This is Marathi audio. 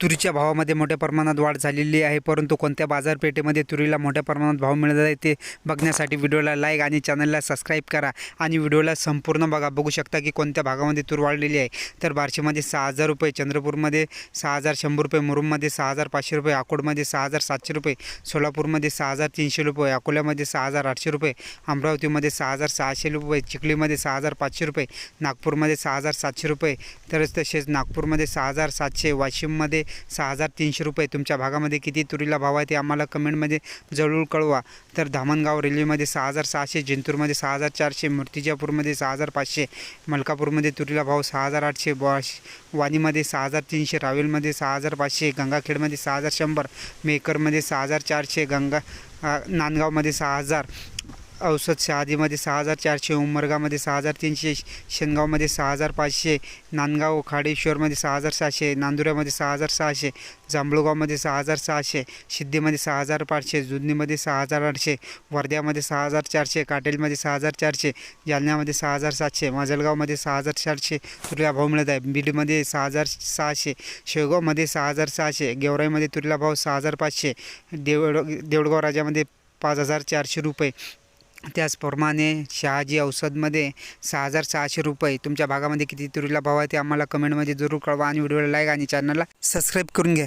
तुरीच्या भावामध्ये मोठ्या प्रमाणात वाढ झालेली आहे परंतु कोणत्या बाजारपेठेमध्ये तुरीला मोठ्या प्रमाणात भाव मिळत आहे ते बघण्यासाठी व्हिडिओला लाईक आणि चॅनलला सबस्क्राईब करा आणि व्हिडिओला संपूर्ण बघा बघू शकता की कोणत्या भागामध्ये तूर वाढलेली आहे तर बार्शीमध्ये सहा हजार रुपये चंद्रपूरमध्ये सहा हजार शंभर रुपये मुरुममध्ये सहा हजार पाचशे रुपये अकोटमध्ये सहा हजार सातशे रुपये सोलापूरमध्ये सहा हजार तीनशे रुपये अकोल्यामध्ये सहा हजार आठशे रुपये अमरावतीमध्ये सहा हजार सहाशे रुपये चिखलीमध्ये सहा हजार पाचशे रुपये नागपूरमध्ये सहा हजार सातशे रुपये तरच तसेच नागपूरमध्ये सहा हजार सातशे वाशिममध्ये सहा हजार तीनशे रुपये. तुमच्या भागामध्ये किती तुरीला भाव आहे ते आम्हाला कमेंटमध्ये जरूर कळवा. तर धामणगाव रेल्वेमध्ये सहा हजार सहाशे जिंतूरमध्ये सहा हजार चारशे मूर्तिजापूरमध्ये सहा हजार पाचशे मलकापूरमध्ये तुरीला भाव सहा हजार आठशे वाश वाणीमध्ये सहा हजार तीनशे रावेलमध्ये सहा हजार पाचशे गंगाखेडमध्ये सहा हजार शंभर मेकरमध्ये सहा हजार चारशे गंगा नांदगावमध्ये सहा हजार औषध शहादीमध्ये सहा हजार चारशे उमरगामध्ये सहा हजार तीनशे शेनगावमध्ये सहा हजार पाचशे नांदगाव खाडेश्वरमध्ये सहा हजार सहाशे नांदुऱ्यामध्ये सहा हजार सहाशे जांभळगावमध्ये सहा हजार सहाशे सिद्धीमध्ये सहा हजार पाचशे जुदनीमध्ये सहा हजार आठशे वर्ध्यामध्ये सहा हजार चारशे काटेलमध्ये सहा हजार चारशे जालन्यामध्ये सहा हजार सातशे माजलगावमध्ये सहा हजार चारशे तुरीला भाव मिळत आहे बीडमध्ये सहा हजार सहाशे शेवगावमध्ये सहा हजार सहाशे गेवराईमध्ये तुरीला भाव सहा हजार पाचशे देवड देवडगाव राजामध्ये पाच हजार चारशे रुपये त्याचप्रमाणे शहाजी औषधमध्ये सहा हजार सहाशे रुपये. तुमच्या भागामध्ये किती तुरीला भाव आहे ते आम्हाला कमेंटमध्ये जरूर कळवा आणि व्हिडिओला लाईक आणि चॅनलला सबस्क्राईब करून घ्या.